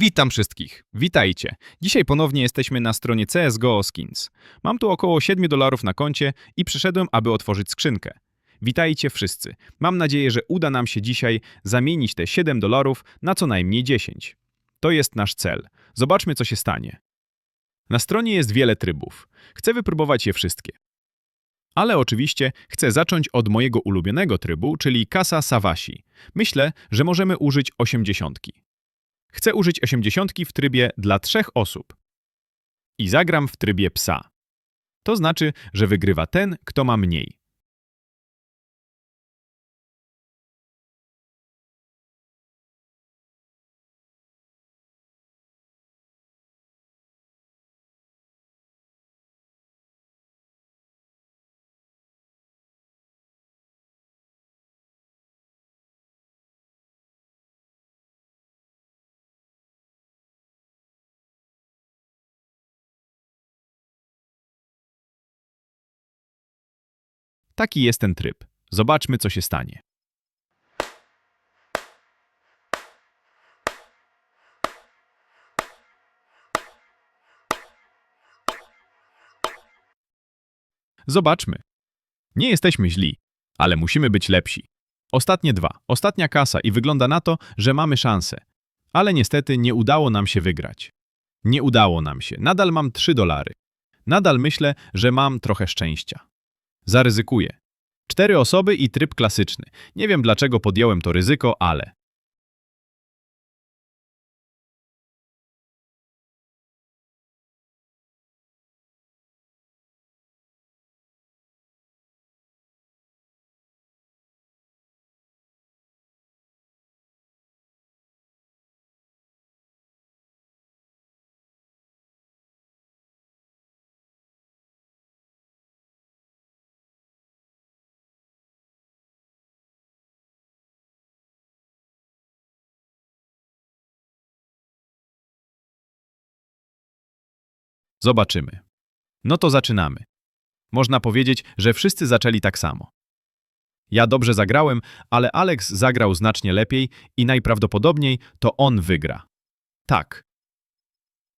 Witam wszystkich. Witajcie. Dzisiaj ponownie jesteśmy na stronie CSGO Skins. Mam tu około 7 dolarów na koncie i przyszedłem, aby otworzyć skrzynkę. Witajcie wszyscy. Mam nadzieję, że uda nam się dzisiaj zamienić te 7 dolarów na co najmniej 10. To jest nasz cel. Zobaczmy, co się stanie. Na stronie jest wiele trybów. Chcę wypróbować je wszystkie. Ale oczywiście chcę zacząć od mojego ulubionego trybu, czyli Kasa Sawasi. Myślę, że możemy użyć 80. Chcę użyć 80 w trybie dla trzech osób. I zagram w trybie psa. To znaczy, że wygrywa ten, kto ma mniej. Taki jest ten tryb. Zobaczmy, co się stanie. Zobaczmy. Nie jesteśmy źli, ale musimy być lepsi. Ostatnie dwa, ostatnia kasa i wygląda na to, że mamy szansę. Ale niestety nie udało nam się wygrać. Nie udało nam się. Nadal mam 3 dolary. Nadal myślę, że mam trochę szczęścia. Zaryzykuję. Cztery osoby i tryb klasyczny. Nie wiem dlaczego podjąłem to ryzyko, ale. Zobaczymy. No to zaczynamy. Można powiedzieć, że wszyscy zaczęli tak samo. Ja dobrze zagrałem, ale Alex zagrał znacznie lepiej i najprawdopodobniej to on wygra. Tak.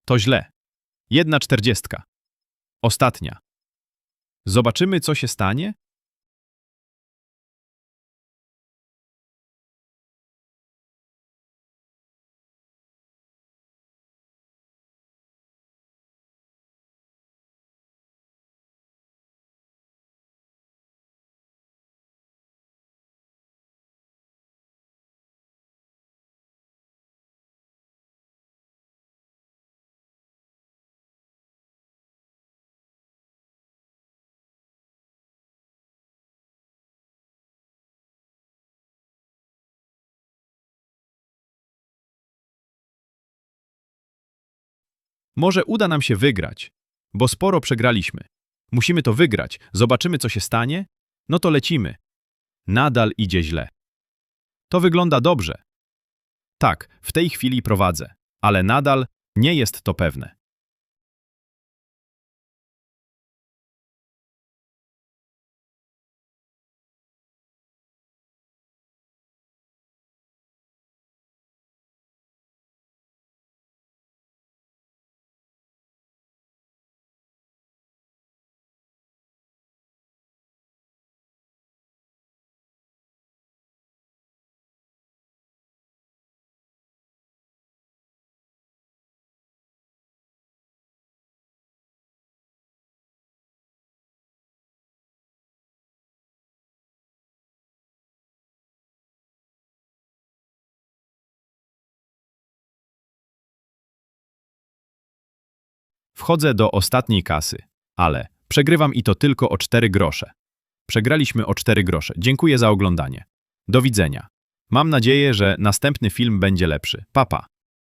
To źle. Jedna czterdziestka. Ostatnia. Zobaczymy, co się stanie? Może uda nam się wygrać, bo sporo przegraliśmy. Musimy to wygrać, zobaczymy, co się stanie? No to lecimy. Nadal idzie źle. To wygląda dobrze. Tak, w tej chwili prowadzę, ale nadal nie jest to pewne. Wchodzę do ostatniej kasy, ale przegrywam i to tylko o 4 grosze. Przegraliśmy o 4 grosze. Dziękuję za oglądanie. Do widzenia. Mam nadzieję, że następny film będzie lepszy. Papa.